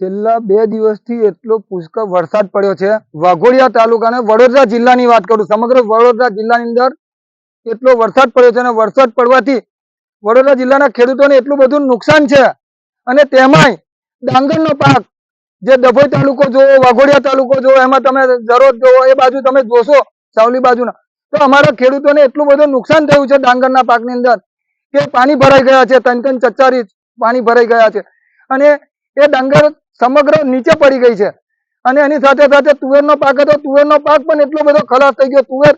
છેલ્લા બે દિવસથી એટલો પુષ્કળ વરસાદ પડ્યો છે. વાઘોડિયા તાલુકા અને વડોદરા જિલ્લાની વાત કરું, સમગ્ર વડોદરા જિલ્લાની અંદર એટલો વરસાદ પડ્યો છે અને વરસાદ પડવાથી વડોદરા જિલ્લાના ખેડૂતોને એટલું બધું નુકસાન છે. અને તેમાંય ડાંગરનો પાક, જે ડભોઈ તાલુકો જોવો, વાઘોડિયા તાલુકો જોવો, એમાં તમે દરરોજ જોવો, એ બાજુ તમે જોશો, સાવલી બાજુના, તો અમારા ખેડૂતોને એટલું બધું નુકસાન થયું છે ડાંગરના પાકની અંદર કે પાણી ભરાઈ ગયા છે ત્રણ ત્રણ ચચારી પાણી ભરાઈ ગયા છે. અને એ ડાંગર સમગ્ર નીચે પડી ગઈ છે. અને એની સાથે સાથે તુવેરનો પાક હતો. તુવેરનો પાક પણ એટલો બધો ખલાસ થઈ ગયો. તુવેર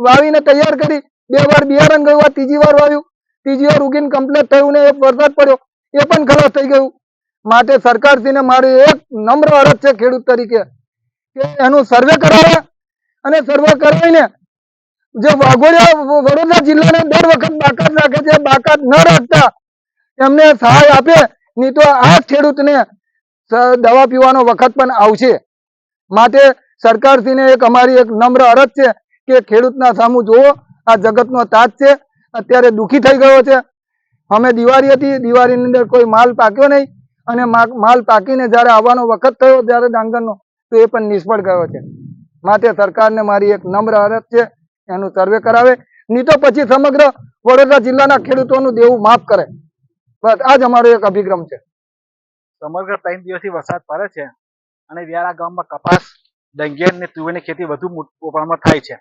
વાવીને તૈયાર કરી બે વાર બિયારણ ગયું. આ ત્રીજી વાર વાવ્યું. ત્રીજી વાર ઉગીને કમ્પ્લીટ થયું ને એક વરસાદ પડ્યો. એ પણ ખલાસ થઈ ગયું. માટે સરકારશ્રીને મારી એક નમ્ર અરજ છે ખેડૂત તરીકે કે એનું સર્વે કરાવે અને સર્વે કરાવીને જે વાઘોડિયા, વડોદરા જિલ્લાને દર વખત બાકાત રાખે છે. બાકાત ન રાખતા એમને સહાય આપે. નહીં તો આ ખેડૂતને દવા પીવાનો વખત પણ આવશે. માટે સરકારશ્રીને એક અમારી એક નમ્ર અરજ છે કે ખેડૂતના સામું જુઓ, આ જગતનો તાજ છે. અત્યારે દુઃખી થઈ ગયો છે. અમે દિવાળી હતી, દિવાળીની અંદર કોઈ માલ પાક્યો નહીં. અને માલ પાકીને જ્યારે આવવાનો વખત થયો, ત્યારે ડાંગરનો, તો એ પણ નિષ્ફળ ગયો છે. માટે સરકારને મારી એક નમ્ર અરજ છે, એનું સર્વે કરાવે. નહીં તો પછી સમગ્ર વડોદરા જિલ્લાના ખેડૂતોનું દેવું માફ કરે. બસ આ જ અમારો એક અભિગ્રમ છે. સમગ્ર ત્રણ દિવસથી વરસાદ પડે છે અને વ્યારા ગામમાં કપાસ ડંગિયાન અને તુવેરની ખેતી વધુ પ્રમાણમાં થાય છે.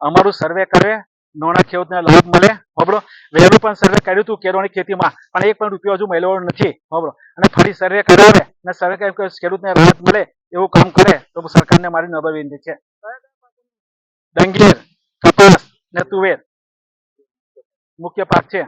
અમારું સર્વે કરે, નાના ખેડૂતને લાભ મળે બરોબર વહેલું પણ સર્વે કર્યું હતું કેરોની ખેતીમાં, પણ એક પણ રૂપિયો હજુ મળ્યો નથી બરોબર અને ફરી સર્વે કરાવે અને સર્વે કરી કે ખેડૂતને રાહત મળે એવું કામ કરે, તો સરકારને મારી નમ્ર વિનંતી છે. ડંગેર કપાસ ને તુવેર મુખ્ય પાક છે.